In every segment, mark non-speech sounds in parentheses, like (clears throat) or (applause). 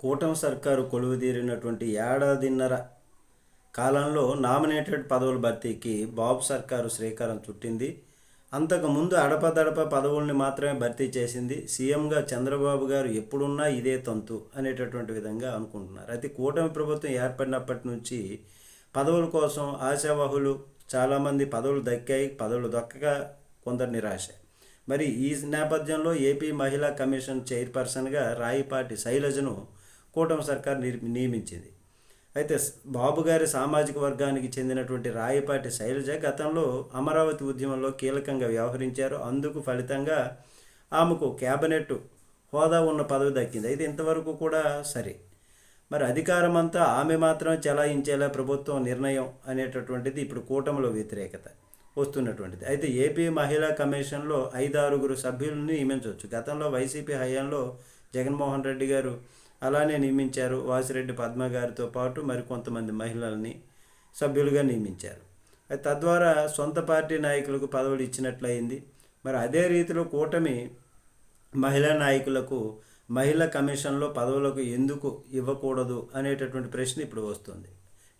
కూటమి సర్కారు కొలువుదీరినటువంటి ఏడాదిన్నర కాలంలో నామినేటెడ్ పదవుల భర్తీకి బాబు సర్కారు శ్రీకారం చుట్టింది. అంతకుముందు అడపదడప పదవుల్ని మాత్రమే భర్తీ చేసింది. సీఎంగా చంద్రబాబు గారు ఎప్పుడున్నా ఇదే తంతు అనేటటువంటి విధంగా అనుకుంటున్నారు. అయితే కూటమి ప్రభుత్వం ఏర్పడినప్పటి నుంచి పదవుల కోసం ఆశావాహులు చాలామంది పదవులు దక్కాయి పదవులు దక్కక కొందరు నిరాశ. మరి ఈ నేపథ్యంలో ఏపీ మహిళా కమిషన్ చైర్పర్సన్గా రాయిపాటి శైలజను కూటమి సర్కార్ నియమించింది. అయితే బాబు గారి సామాజిక వర్గానికి చెందినటువంటి రాయపాటి శైలజ గతంలో అమరావతి ఉద్యమంలో కీలకంగా వ్యవహరించారు. అందుకు ఫలితంగా ఆమెకు క్యాబినెట్ హోదా ఉన్న పదవి దక్కింది. అయితే ఇంతవరకు కూడా సరే. మరి అధికారం అంతా ఆమె మాత్రం చెలాయించేలా ప్రభుత్వం నిర్ణయం అనేటటువంటిది ఇప్పుడు కూటమిలో వ్యతిరేకత వస్తున్నటువంటిది. అయితే ఏపీ మహిళా కమిషన్లో ఐదారుగురు సభ్యులను నియమించవచ్చు. గతంలో వైసీపీ హయాంలో జగన్మోహన్ రెడ్డి గారు అలానే నియమించారు వాసిరెడ్డి పద్మ గారితో పాటు మరికొంతమంది మహిళల్ని సభ్యులుగా నియమించారు. తద్వారా సొంత పార్టీ నాయకులకు పదవులు ఇచ్చినట్లయింది. మరి అదే రీతిలో కూటమి మహిళా నాయకులకు మహిళా కమిషన్లో పదవులకు ఎందుకు ఇవ్వకూడదు అనేటటువంటి ప్రశ్న ఇప్పుడు వస్తుంది.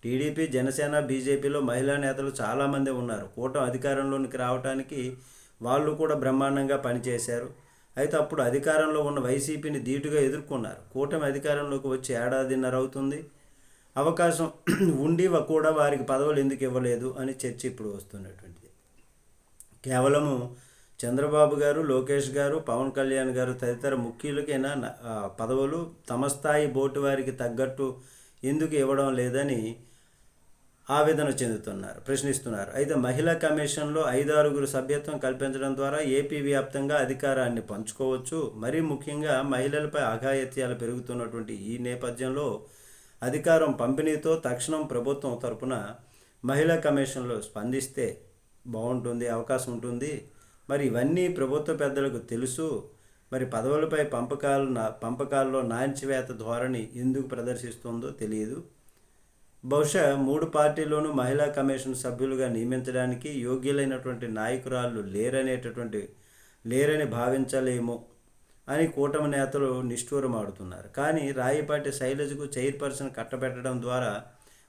టీడీపీ జనసేన బీజేపీలో మహిళా నేతలు చాలామంది ఉన్నారు. కూటమి అధికారంలోనికి రావడానికి వాళ్ళు కూడా బ్రహ్మాండంగా పనిచేశారు. అయితే అప్పుడు అధికారంలో ఉన్న వైసీపీని ధీటుగా ఎదుర్కొన్నారు. కూటమి అధికారంలోకి వచ్చి ఏడాదిన్నర అవుతుంది. అవకాశం (clears throat) ఉండి కూడా వారికి పదవులు ఎందుకు ఇవ్వలేదు అని చర్చ ఇప్పుడు వస్తున్నటువంటిది. కేవలము చంద్రబాబు గారు లోకేష్ గారు పవన్ కళ్యాణ్ గారు తదితర ముఖ్యులకైనా పదవులు తమ స్థాయి బోటు వారికి తగ్గట్టు ఎందుకు ఇవ్వడం లేదని ఆవేదన చెందుతున్నారు. ప్రశ్నిస్తున్నారు. అయితే మహిళా కమిషన్లో ఐదారుగురు సభ్యత్వం కల్పించడం ద్వారా ఏపీ వ్యాప్తంగా అధికారాన్ని పంచుకోవచ్చు. మరీ ముఖ్యంగా మహిళలపై అఘాయత్యాలు పెరుగుతున్నటువంటి ఈ నేపథ్యంలో అధికారం పంపిణీతో తక్షణం ప్రభుత్వం తరపున మహిళా కమిషన్లో స్పందిస్తే బాగుంటుంది అవకాశం ఉంటుంది. మరి ఇవన్నీ ప్రభుత్వ పెద్దలకు తెలుసు. మరి పదవులపై పంపకాలు నా- పంపకాల్లో నాంచివేత ధోరణి ఎందుకు ప్రదర్శిస్తుందో తెలియదు. బహుశా మూడు పార్టీలోనూ మహిళా కమిషన్ సభ్యులుగా నియమించడానికి యోగ్యులైనటువంటి నాయకురాళ్ళు లేరనేటటువంటి లేరని భావించలేము అని కూటమి నేతలు నిష్ఠూరమాడుతున్నారు. కానీ రాయిపాటి శైలజకు చైర్పర్సన్ కట్టబెట్టడం ద్వారా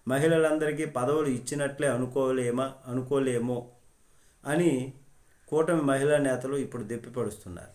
మహిళలందరికీ పదవులు ఇచ్చినట్లే అనుకోలేమా అనుకోలేమో అని కూటమి మహిళా నేతలు ఇప్పుడు దెప్పిపడుస్తున్నారు.